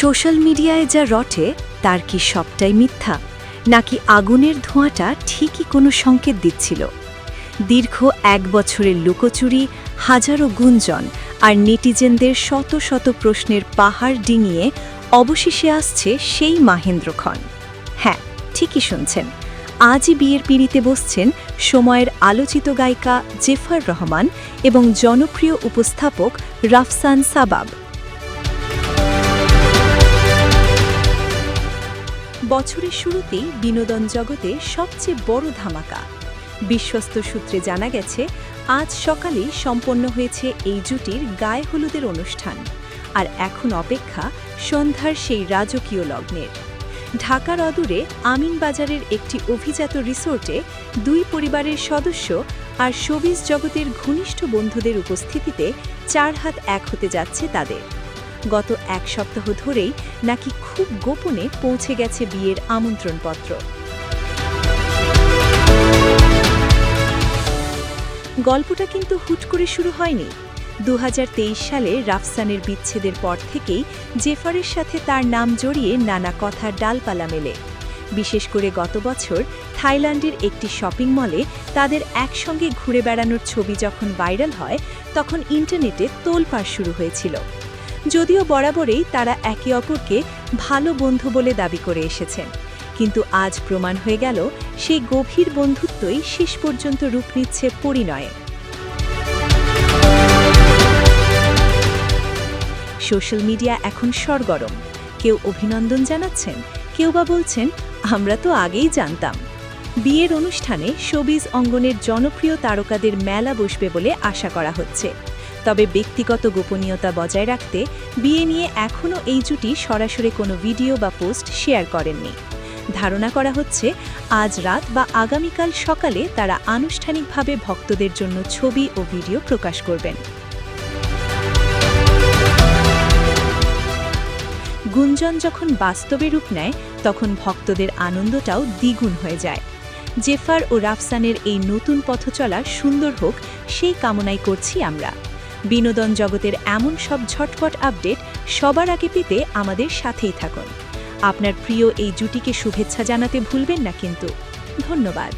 Social মিডিয়ায় যা রটে, তার কি সবটাই মিথ্যা? নাকি আগুনের ধোঁয়াটা ঠিকই কোনো সংকেত দিচ্ছিল? দীর্ঘ এক বছরের লুকোচুরি, হাজারো গুঞ্জন আর নেটিজেনদের শত শত প্রশ্নের পাহাড় ডিঙিয়ে অবশেষে আসছে সেই মাহেন্দ্রক্ষণ। হ্যাঁ ঠিকই শুনছেন। আজই বিয়ের পিঁড়িতে বসছেন সময়ের আলোচিত গায়িকা জেফার রহমান এবং জনপ্রিয় উপস্থাপক রাফসান সাবাব। বছরের শুরুতেই বিনোদন জগতে সবচেয়ে বড় ধামাকা। বিশ্বস্ত সূত্রে জানা গেছে, আজ সকালেই সম্পন্ন হয়েছে এই জুটির গায়ে হলুদের অনুষ্ঠান। আর এখন অপেক্ষা সন্ধ্যার সেই রাজকীয় লগ্নের। ঢাকার অদূরে আমিনবাজারের একটি অভিজাত রিসোর্টে দুই পরিবারের সদস্য আর শোবিজ জগতের ঘনিষ্ঠ বন্ধুদের উপস্থিতিতে চার হাত এক হতে যাচ্ছে তাদের। গত এক সপ্তাহ ধরেই নাকি খুব গোপনে পৌঁছে গেছে বিয়ের আমন্ত্রণপত্র। গল্পটা কিন্তু হুট করে শুরু হয়নি। দু হাজার তেইশ সালে রাফসানের বিচ্ছেদের পর থেকেই জেফারের সাথে তার নাম জড়িয়ে নানা কথার ডালপালা মেলে। বিশেষ করে গত বছর থাইল্যান্ডের একটি শপিং মলে তাদের একসঙ্গে ঘুরে বেড়ানোর ছবি যখন ভাইরাল হয়, তখন ইন্টারনেটে তোলপাড় শুরু হয়েছিল। যদিও বরাবরেই তারা একে অপরকে ভালো বন্ধু বলে দাবি করে এসেছেন। কিন্তু আজ প্রমাণ হয়ে গেল, সেই গভীর বন্ধুত্বই শেষ পর্যন্ত রূপ নিচ্ছে পরিণয়ে। সোশ্যাল মিডিয়া এখন সরগরম। কেউ অভিনন্দন জানাচ্ছেন, কেউ বা বলছেন, আমরা তো আগেই জানতাম। বিয়ের অনুষ্ঠানে শোবিজ অঙ্গনের জনপ্রিয় তারকাদের মেলা বসবে বলে আশা করা হচ্ছে। তবে ব্যক্তিগত গোপনীয়তা বজায় রাখতে বিয়ে নিয়ে এখনও এই জুটি সরাসরি কোনো ভিডিও বা পোস্ট শেয়ার করেননি। ধারণা করা হচ্ছে, আজ রাত বা আগামীকাল সকালে তারা আনুষ্ঠানিকভাবে ভক্তদের জন্য ছবি ও ভিডিও প্রকাশ করবেন। গুঞ্জন যখন বাস্তবে রূপ নেয়, তখন ভক্তদের আনন্দটাও দ্বিগুণ হয়ে যায়। জেফার ও রাফসানের এই নতুন পথচলা সুন্দর হোক, সেই কামনাই করছি আমরা। বিনোদন জগতের এমন সব ঝটপট আপডেট সবার আগে পেতে আমাদের সাথেই থাকুন। আপনার প্রিয় এই জুটিকে শুভেচ্ছা জানাতে ভুলবেন না কিন্তু। ধন্যবাদ।